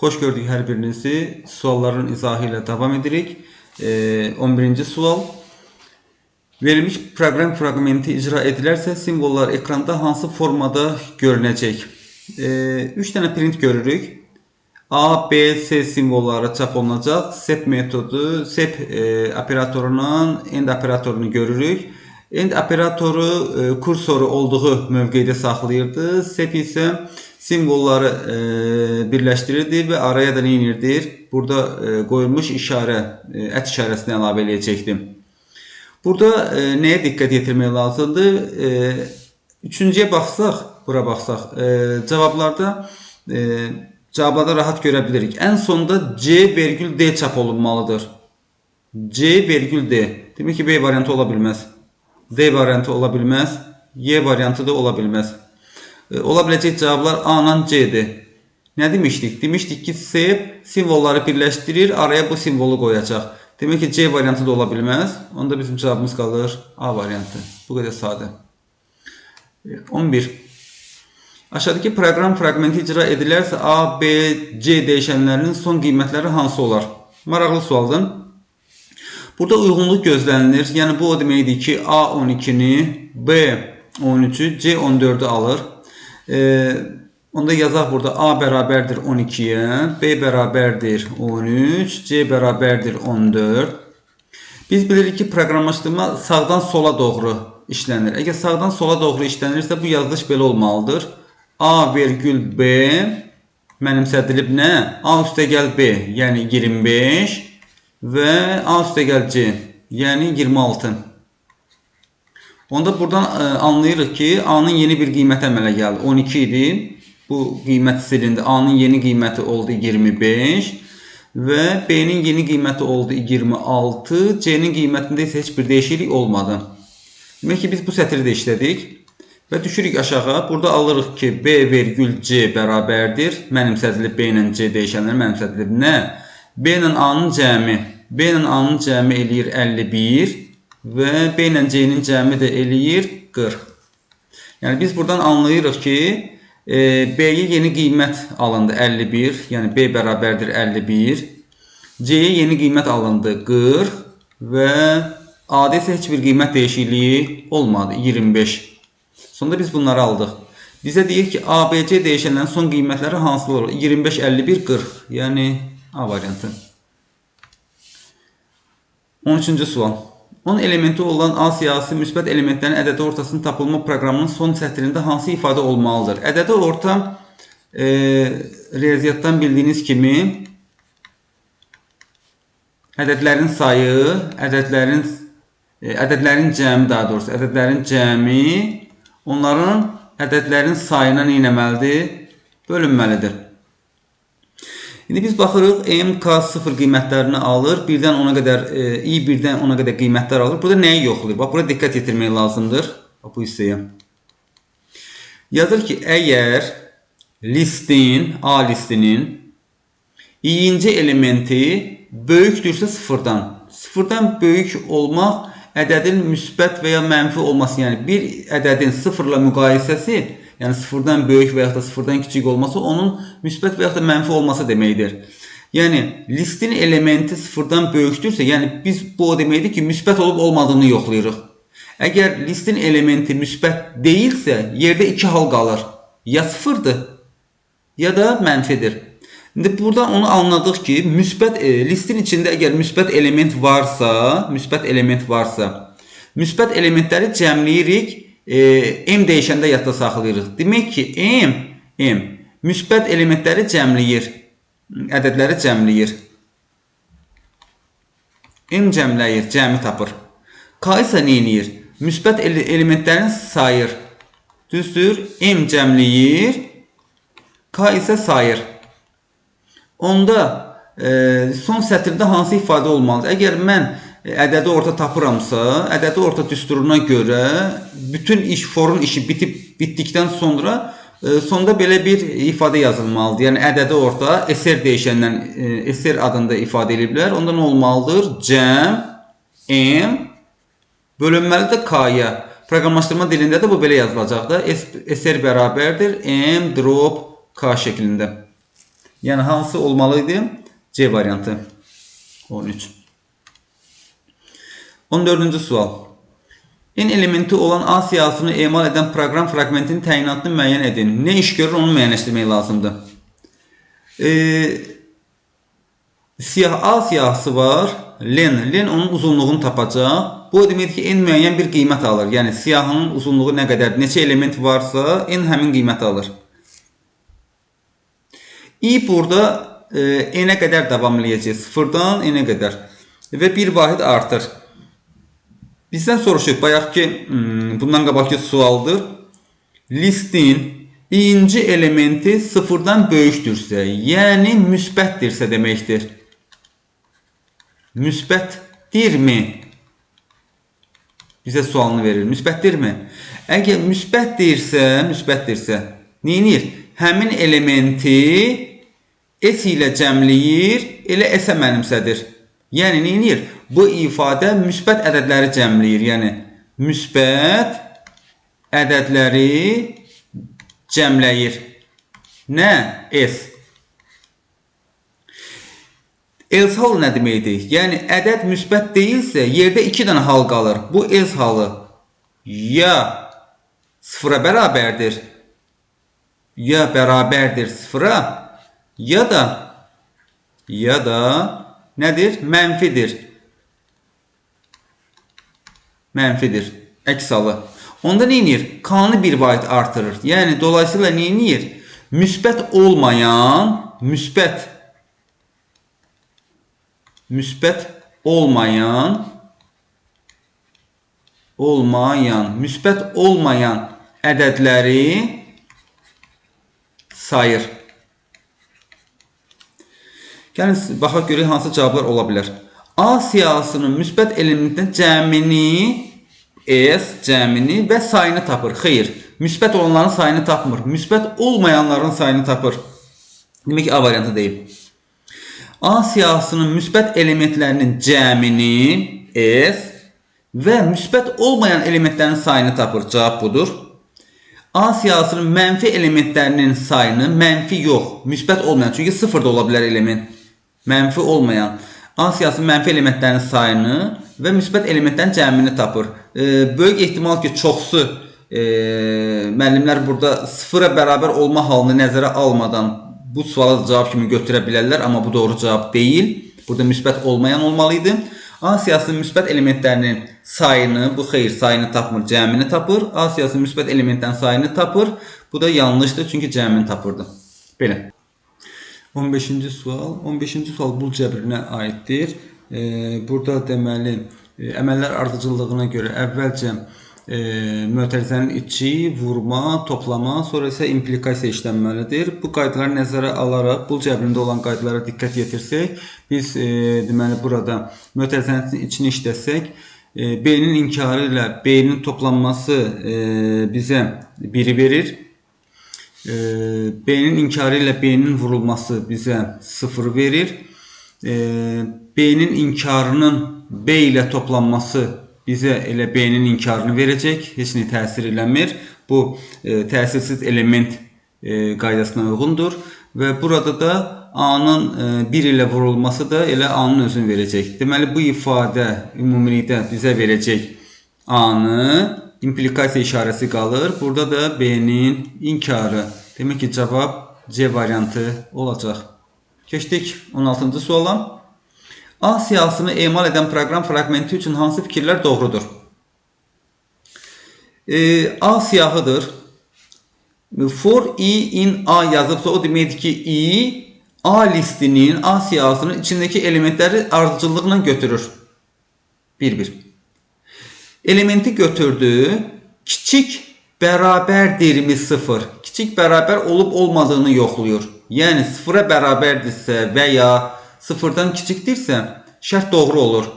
Xoş gördük hər birinizi. Sualların izahı ilə davam edirik. Ee, 11-ci sual. Verilmiş proqram fraqmenti icra edilərsə simvollar ekranda hansı formada görünəcək? 3 dənə print görürük. A, B, C simvolları çap olunacaq. SEP metodu, SEP e, operatorunun end operatorunu görürük. End operatoru e, kursoru olduğu mövqedə saxlayırdı. SEP isə simvolları e, birləşdirirdi və araya da nə edirdi? Burada e, qoyulmuş işarə, e, ət işarəsini əlavə edəcəkdim. Burada e, nəyə diqqət yetirmək lazımdır? E, üçüncüyə baxsaq, bura baxsaq, e, cavablarda e, cavablarda rahat görə bilirik. Ən sonda C vergül D çap olunmalıdır. C vergül D. Demək ki, B variantı ola bilməz. D variantı ola bilməz. Y variantı da ola bilməz. E, Ola biləcək cavablar A ilə C-dir. Nə demişdik? Demişdik ki, SEP simvolları birləşdirir, araya bu simvolu qoyacaq. Demək ki, C variantı da ola bilməz. Onda bizim cavabımız qalır A variantı. Bu qədər sadə. E, 11. Aşağıdakı proqram fraqmenti icra edilərsə A, B, C dəyişənlərinin son qiymətləri hansı olar? Maraqlı sualdır. Burada uyğunluq gözlənilir. Yəni bu o deməkdir ki, A 12-ni, B 13-ü, C 14-ü alır. Ee, onda yazaq burada A bərabərdir 12-yə, B bərabərdir 13, C bərabərdir 14. Biz bilirik ki, proqramlaşdırma sağdan sola doğru işlənir. Əgər sağdan sola doğru işlənirsə, bu yazılış belə olmalıdır. A vergül B mənimsədilib nə? A üstəgəl B, yəni 25 və A üstəgəl C, yəni 26. Onda buradan ə, anlayırıq ki, A-nın yeni bir qiyməti əmələ gəldi. 12 idi. Bu qiymət silindi. A-nın yeni qiyməti oldu 25 və B-nin yeni qiyməti oldu 26. C-nin qiymətində isə heç bir dəyişiklik olmadı. Demək ki, biz bu sətri də işlədik. Və düşürük aşağı. Burada alırıq ki, B vergül C bərabərdir. Mənimsədilib B ilə C dəyişənlər mənimsədilib nə? B ilə A-nın cəmi. B ilə A-nın cəmi eləyir 51 və B ilə C-nin cəmi də eləyir 40. Yəni biz buradan anlayırıq ki, e, B-yə yeni qiymət alındı 51, yəni B bərabərdir 51. C-yə yeni qiymət alındı 40 və A-da isə heç bir qiymət dəyişikliyi olmadı 25. Sonda biz bunları aldıq. Bizə deyir ki, ABC dəyişənlərin son qiymətləri hansı olur? 25, 51, 40. Yəni A variantı. 13-cü sual. 10 elementi olan A siyahısı müsbət elementlərin ədədi ortasının tapılma proqramının son sətrində hansı ifadə olmalıdır? Ədədi orta e, riyaziyyatdan bildiyiniz kimi ədədlərin sayı, ədədlərin e, ədədlərin cəmi daha doğrusu, ədədlərin cəmi onların ədədlərin sayına nə etməlidir? Bölünməlidir. İndi biz baxırıq MK0 qiymətlərini alır. 1-dən 10-a qədər e, i 1-dən 10-a qədər qiymətlər alır. Burada nəyi yoxlayır? Bax bura diqqət yetirmək lazımdır. Bax bu hissəyə. Yazır ki, əgər listin, A listinin i-ci elementi böyükdürsə sıfırdan. Sıfırdan böyük olmaq ədədin müsbət və ya mənfi olması, yəni bir ədədin sıfırla müqayisəsi, yəni sıfırdan böyük və ya da sıfırdan kiçik olması onun müsbət və ya da mənfi olması deməkdir. Yəni listin elementi sıfırdan böyükdürsə, yəni biz bu o deməkdir ki, müsbət olub olmadığını yoxlayırıq. Əgər listin elementi müsbət deyilsə, yerdə iki hal qalır. Ya sıfırdır, ya da mənfidir. İndi buradan onu anladıq ki, müsbət e, listin içində əgər müsbət element varsa, müsbət element varsa, müsbət elementləri cəmləyirik, e, m dəyişəndə yadda saxlayırıq. Demək ki, m m müsbət elementləri cəmləyir, ədədləri cəmləyir. m cəmləyir, cəmi tapır. k isə nə edir? Müsbət ele elementlərini sayır. Düzdür? m cəmləyir, k isə sayır. Onda e, son sətirdə hansı ifadə olmalıdır? Əgər mən e, ədədi orta tapıramsa, ədədi orta düsturuna görə bütün iş forun işi bitib bitdikdən sonra e, sonda belə bir ifadə yazılmalıdır. Yəni ədədi orta SR dəyişəndən e, SR adında ifadə ediblər. Onda nə olmalıdır? Cəm M bölünməlidir K-ya. Proqramlaşdırma dilində də bu belə yazılacaq da. SR bərabərdir M drop K şəklində. Yəni hansı olmalıydı? C variantı. 13. 14-cü sual. N elementi olan A siyahısını emal edən proqram fraqmentinin təyinatını müəyyən edin. Nə iş görür onu müəyyənləşdirmək lazımdır. Ee, siyah A siyahısı var. Len. Len onun uzunluğunu tapacaq. Bu o deməkdir ki, n müəyyən bir qiymət alır. Yəni siyahının uzunluğu nə qədərdir? Neçə element varsa, n həmin qiyməti alır. i burada e, n-ə qədər davam eləyəcək. Sıfırdan n-ə qədər. Və bir vahid artır. Bizdən soruşur, bayaq ki, hmm, bundan qabaqki sualdır. Listin birinci elementi sıfırdan böyükdürsə, yəni müsbətdirsə deməkdir. Müsbətdirmi? Bizə sualını verir. Müsbətdirmi? Əgər müsbətdirsə, müsbətdirsə, neyinir? Həmin elementi S ilə cəmləyir, elə S-ə mənimsədir. Yəni neyinir? Bu ifadə müsbət ədədləri cəmləyir. Yəni müsbət ədədləri cəmləyir. Nə? S. Else halı nə deməkdir? Yəni ədəd müsbət deyilsə, yerdə 2 dənə hal qalır. Bu else halı ya sıfıra bərabərdir, ya bərabərdir sıfıra, ya da ya da nədir? Mənfidir. Mənfidir. Əks halı. Onda nə edir? Kanı bir vahid artırır. Yəni dolayısıyla nə edir? Müsbət olmayan, müsbət müsbət olmayan olmayan, müsbət olmayan ədədləri sayır. Gəlin baxaq görək hansı cavablar ola bilər. A siyahısının müsbət elementinin cəmini S cəmini və sayını tapır. Xeyr, müsbət olanların sayını tapmır. Müsbət olmayanların sayını tapır. Demək ki, A variantı deyil. A siyahısının müsbət elementlərinin cəmini S və müsbət olmayan elementlərin sayını tapır. Cavab budur. A siyahısının mənfi elementlərinin sayını mənfi yox, müsbət olmayan. Çünki 0 da ola bilər element. Mənfi olmayan. A siyahısının mənfi elementlərinin sayını və müsbət elementlərin cəmini tapır. E, böyük ehtimal ki, çoxsu e, müəllimlər burada sıfıra bərabər olma halını nəzərə almadan bu suala cavab kimi götürə bilərlər, amma bu doğru cavab deyil. Burada müsbət olmayan olmalıydı. A siyahısının müsbət elementlərinin sayını, bu xeyr sayını tapmır, cəmini tapır. A siyahısının müsbət elementlərin sayını tapır. Bu da yanlışdır, çünki cəmini tapırdı. Belə. 15-ci sual. 15-ci sual bul cəbrinə aiddir. Burada deməli e, əməllər ardıcıllığına görə əvvəlcə e, mötərizənin içi, vurma, toplama, sonra isə implikasiya işlənməlidir. Bu qaydaları nəzərə alaraq bul cəbrində olan qaydalara diqqət yetirsək, biz e, deməli burada mötərizənin içini işləsək, e, B-nin inkarı ilə B-nin toplanması e, bizə 1-i verir. E, B-nin inkarı ilə B-nin vurulması bizə 0 verir. E, B-nin inkarının B ilə toplanması bizə elə B-nin inkarını verəcək. Heç nə təsir eləmir. Bu e, təsirsiz element e, qaydasına uyğundur və burada da A-nın e, 1 ilə vurulması da elə A-nın özünü verəcək. Deməli bu ifadə ümumilikdə bizə verəcək A-nı implikasiya işarəsi qalır. Burada da B-nin inkarı. Demək ki, cavab C variantı olacaq. Keçdik 16-cı suala. A siyahısını emal edən proqram fraqmenti üçün hansı fikirlər doğrudur? E, A siyahıdır. For i in A yazıbsa o deməkdir ki, i A listinin, A siyahısının içindəki elementləri ardıcıllıqla götürür. 1-1. Elementi götürdü. Kiçik bərabərdirmi 0? Kiçik bərabər olub olmadığını yoxlayır. Yəni 0-a bərabərdirsə və ya 0-dan kiçikdirsə, şərt doğru olur.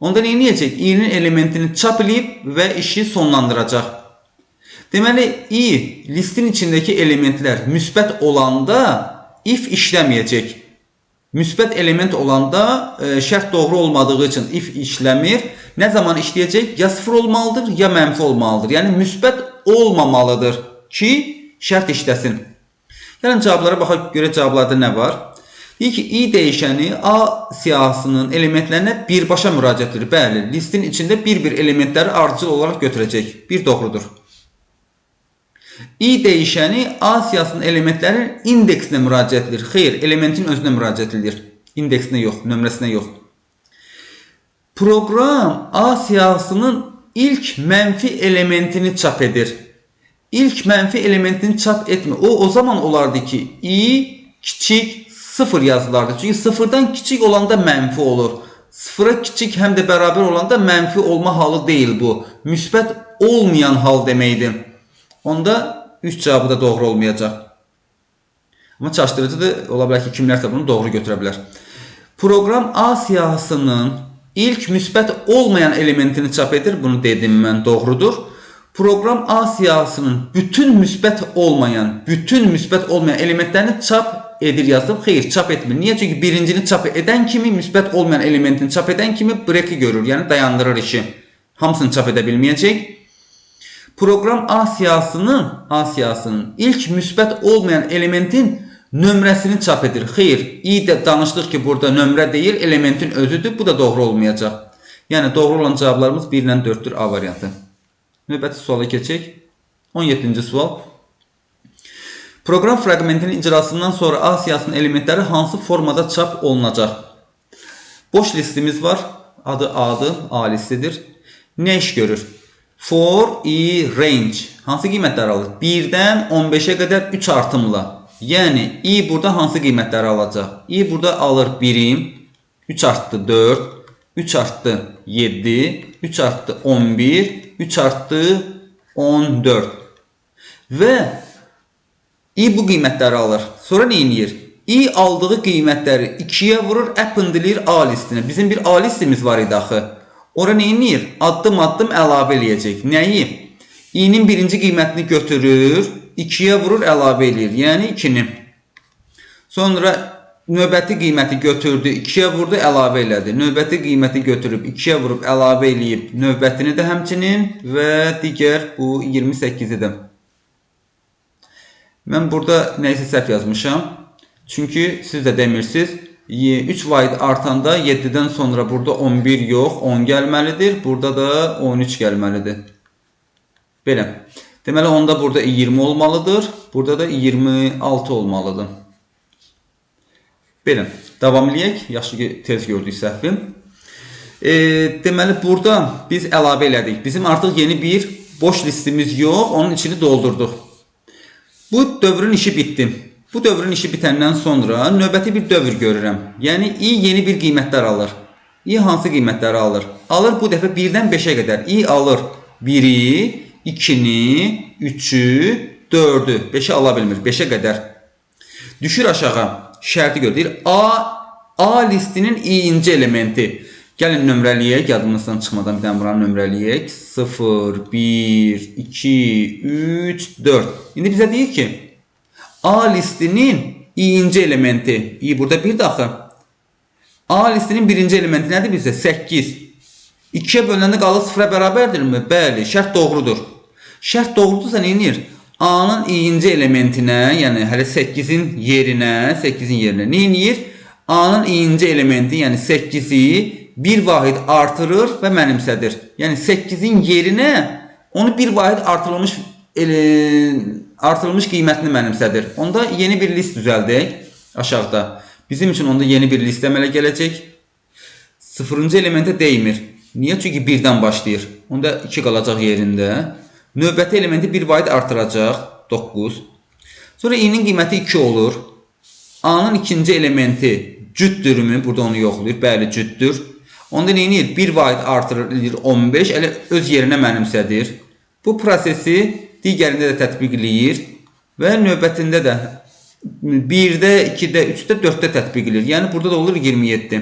Onda nə edəcək? i-nin elementini çap eləyib və işi sonlandıracaq. Deməli, i listin içindəki elementlər müsbət olanda if işləməyəcək. Müsbət element olanda e, şərt doğru olmadığı üçün if işləmir. Nə zaman işləyəcək? Ya 0 olmalıdır, ya mənfi olmalıdır. Yəni müsbət olmamalıdır ki, şərt işləsin. Gəlin cavablara baxaq görə cavablarda nə var? Deyir ki, i dəyişəni A siyahısının elementlərinə birbaşa müraciət edir. Bəli, listin içində bir-bir elementləri ardıcıl olaraq götürəcək. Bir doğrudur. İ dəyişəni A siyahısının elementlərinin indeksinə müraciət edir. Xeyr, elementin özünə müraciət edir. İndeksinə yox, nömrəsinə yox. Proqram A siyahısının ilk mənfi elementini çap edir. İlk mənfi elementini çap etmir. O o zaman olardı ki, i kiçik 0 yazılardı. Çünki sıfırdan kiçik olanda mənfi olur. Sıfıra kiçik həm də bərabər olanda mənfi olma halı deyil bu. Müsbət olmayan hal deməkdir. Onda 3 cavabı da doğru olmayacaq. Amma çaşdırıcıdır. Ola bilər ki, kimlərsə bunu doğru götürə bilər. Proqram A siyahısının ilk müsbət olmayan elementini çap edir. Bunu dedim mən, doğrudur. Proqram A siyahısının bütün müsbət olmayan, bütün müsbət olmayan elementlərini çap edir yazdım. Xeyr, çap etmir. Niyə? Çünki birincini çap edən kimi müsbət olmayan elementini çap edən kimi breaki görür. Yəni dayandırır işi. Hamısını çap edə bilməyəcək. Proqram A siyahısının, A siyahısının ilk müsbət olmayan elementin nömrəsini çap edir. Xeyr, i də danışdıq ki, burada nömrə deyil, elementin özüdür. Bu da doğru olmayacaq. Yəni doğru olan cavablarımız 1 ilə 4-dür A variantı. Növbəti suala keçək. 17-ci sual. Proqram fraqmentinin icrasından sonra A siyahısının elementləri hansı formada çap olunacaq? Boş listimiz var. Adı A-dır, A listidir. Nə iş görür? For i range hansı qiymətləri alır? 1-dən 15-ə qədər 3 artımla. Yəni i burada hansı qiymətləri alacaq? i burada alır 1-im, 3 artdı 4, 3 artdı 7, 3 artdı 11, 3 artdı 14. Və i bu qiymətləri alır. Sonra nə edir? i aldığı qiymətləri 2-yə vurur, appendləyir A listinə. Bizim bir A listimiz var idi axı. Ora nə edir? Addım-addım əlavə eləyəcək. Nəyi? i-nin birinci qiymətini götürür, 2-yə vurur, əlavə eləyir. Yəni 2-ni. Sonra növbəti qiyməti götürdü, 2-yə vurdu, əlavə elədi. Növbəti qiyməti götürüb 2-yə vurub əlavə eləyib, növbətini də həmçinin və digər bu 28-idir. Mən burada nəyisə səhv yazmışam. Çünki siz də demirsiniz. 3 vaid artanda 7-dən sonra burada 11 yox, 10 gəlməlidir. Burada da 13 gəlməlidir. Belə. Deməli onda burada 20 olmalıdır. Burada da 26 olmalıdır. Belə. Davam eləyək. Yaxşı ki, tez gördük səhvim. E, deməli burada biz əlavə elədik. Bizim artıq yeni bir boş listimiz yox, onun içini doldurduq. Bu dövrün işi bitdi. Bu dövrün işi bitəndən sonra növbəti bir dövr görürəm. Yəni i yeni bir qiymətlər alır. i hansı qiymətləri alır? Alır bu dəfə 1-dən 5-ə qədər. i alır 1-i, 2-ni, 3-ü, 4-ü. 5-i ala bilmir. 5-ə qədər. Düşür aşağı. Şərti gör. Deyir A A listinin i-inci elementi. Gəlin nömrələyək, yadımızdan çıxmadan bir dənə buranı nömrələyək. 0, 1, 2, 3, 4. İndi bizə deyir ki, A listinin i-inci elementi. i burada bir daxı. A listinin birinci elementi nədir bizdə? 8. 2-yə bölünəndə qalır 0-a bərabərdirmi? Bəli, şərt doğrudur. Şərt doğrudursa nə edir? A-nın i-inci elementinə, yəni hələ 8-in yerinə, 8-in yerinə nə edir? A-nın i-inci elementi, yəni 8-i bir vahid artırır və mənimsədir. Yəni 8-in yerinə onu bir vahid artırılmış artırılmış qiymətini mənimsədir. Onda yeni bir list düzəldək aşağıda. Bizim üçün onda yeni bir list əmələ gələcək. Sıfırıncı elementə dəymir. Niyə? Çünki 1-dən başlayır. Onda 2 qalacaq yerində. Növbəti elementi bir vahid artıracaq. 9. Sonra i-nin qiyməti 2 olur. A-nın ikinci elementi cüddürmü? Burada onu yoxlayır. Bəli, cüddür. Onda edir? 1 vahid artırılır 15, elə öz yerinə mənimsədir. Bu prosesi digərində də tətbiq eləyir və növbətində də 1-də, 2-də, 3-də, 4-də tətbiq edilir. Yəni burada da olur 27.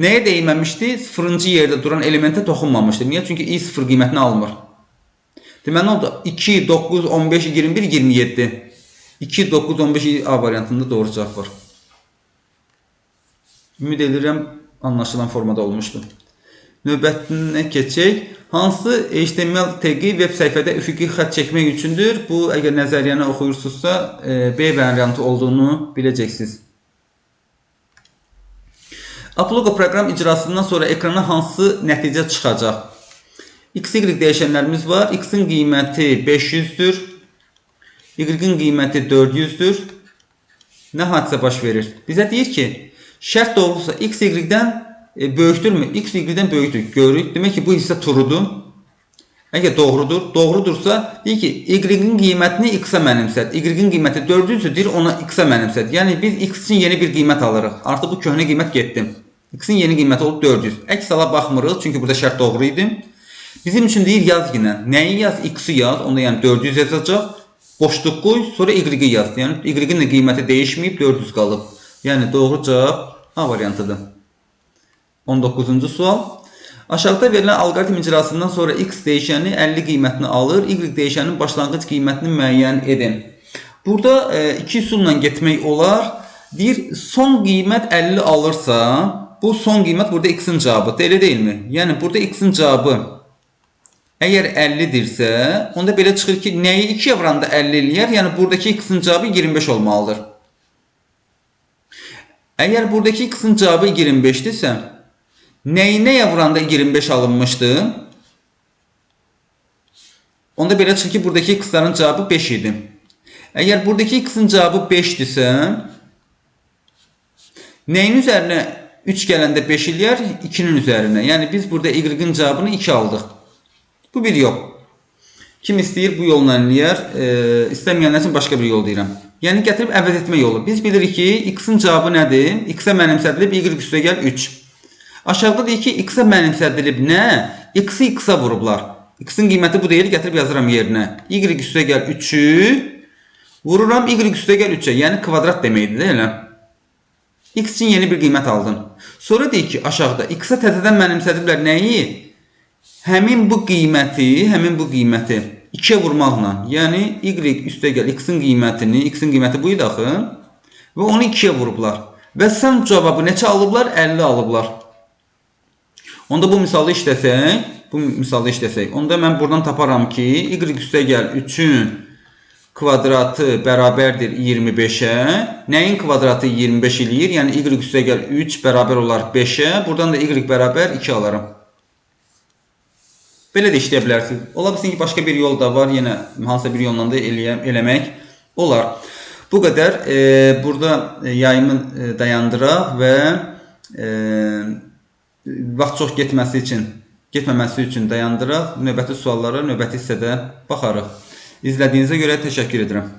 Nəyə dəyinməmişdi? 0-cı yerdə duran elementə toxunmamışdır. Niyə? Çünki i 0 qiymətini almır. Deməli oldu 2, 9, 15, 21, 27. 2, 9, 15 A variantında doğru cavab var. Ümid edirəm anlaşılan formada olmuşdur. Növbətinə keçək. Hansı HTML tagi veb səhifədə üfüqi xətt çəkmək üçündür? Bu əgər nəzəriyyəni oxuyursunuzsa, e, B variantı olduğunu biləcəksiniz. Upload proqram icrasından sonra ekrana hansı nəticə çıxacaq? XY dəyişənlərimiz var. X-in qiyməti 500-dür. Y-in qiyməti 400-dür. Nə hadisə baş verir? Bizə deyir ki, şərt doğrulsa X Y-dən e, böyükdürmü? X Y-dən böyükdür. Görürük. Demək ki, bu hissə trudur. Əgər doğrudur, doğrudursa deyir ki, Y-in qiymətini X-ə mənimsət. Y-in qiyməti 400-dür, deyir ona X-ə mənimsət. Yəni biz X üçün yeni bir qiymət alırıq. Artıq bu köhnə qiymət getdi. X-in yeni qiyməti olub 400. Əks hala baxmırıq, çünki burada şərt doğru idi. Bizim üçün deyir yaz yenə. Nəyi yaz? X-i yaz. Onda yəni 400 yazacaq. Boşluq qoy, sonra Y-i yaz. Yəni Y-in qiyməti dəyişməyib 400 qalıb. Yəni doğru cavab A variantıdır. 19-cu sual. Aşağıda verilən alqoritm icrasından sonra x dəyişəni 50 qiymətini alır, y dəyişəninin başlanğıc qiymətini müəyyən edin. Burada e, iki üsulla getmək olar. Deyir, son qiymət 50 alırsa, bu son qiymət burada x-in cavabıdır, elə deyilmi? Yəni burada x-in cavabı əgər 50-dirsə, onda belə çıxır ki, nəyi 2-yə vuranda 50 eləyər? Yəni buradakı x-in cavabı 25 olmalıdır. Əgər buradakı x-in cavabı 25-dirsə, nəyi nəyə vuranda 25 alınmışdı? Onda belə çıxır ki, buradakı x-ların cavabı 5 idi. Əgər buradakı x-in cavabı 5-dirsə, nəyin üzərinə 3 gələndə 5 eləyər? 2-nin üzərinə. Yəni biz burada y-in cavabını 2 aldıq. Bu bir yol. Kim istəyir bu yolla eləyər, e, istəməyənlər üçün başqa bir yol deyirəm. Yəni gətirib əvəz etmə yolu. Biz bilirik ki, x-in cavabı nədir? x-ə mənimsədilib y üstə gəl 3. Aşağıda deyir ki, x-ə mənimsədilib nə? x-i x-a vurublar. x-in qiyməti bu deyil, gətirib yazıram yerinə. y üstə gəl 3-ü vururam y üstə gəl 3-ə. Yəni kvadrat deməkdir elə. x üçün yeni bir qiymət aldın. Sonra deyir ki, aşağıda x-ə təzədən mənimsədiblər nəyi? Həmin bu qiyməti, həmin bu qiyməti 2-yə vurmaqla, yəni y üstə gəl x-in qiymətini, x-in qiyməti bu idi axı və onu 2-yə vurublar. Və sən cavabı neçə alıblar? 50 alıblar. Onda bu misalı işləsək, bu misalı işləsək, onda mən buradan taparam ki, y üstə gəl 3-ün kvadratı bərabərdir 25-ə. Nəyin kvadratı 25 eləyir? Yəni y üstə gəl 3 bərabər olar 5-ə. Buradan da y bərabər 2 alaram. Belə də işləyə bilərsiniz. Ola bilsin ki, başqa bir yol da var, yenə hansısa bir yolla da eləyəm, eləmək olar. Bu qədər e, burada yayımı e, dayandıraq və e, vaxt çox getməsi üçün, getməməsi üçün dayandıraq. Növbəti suallara növbəti hissədə baxarıq. İzlədiyinizə görə təşəkkür edirəm.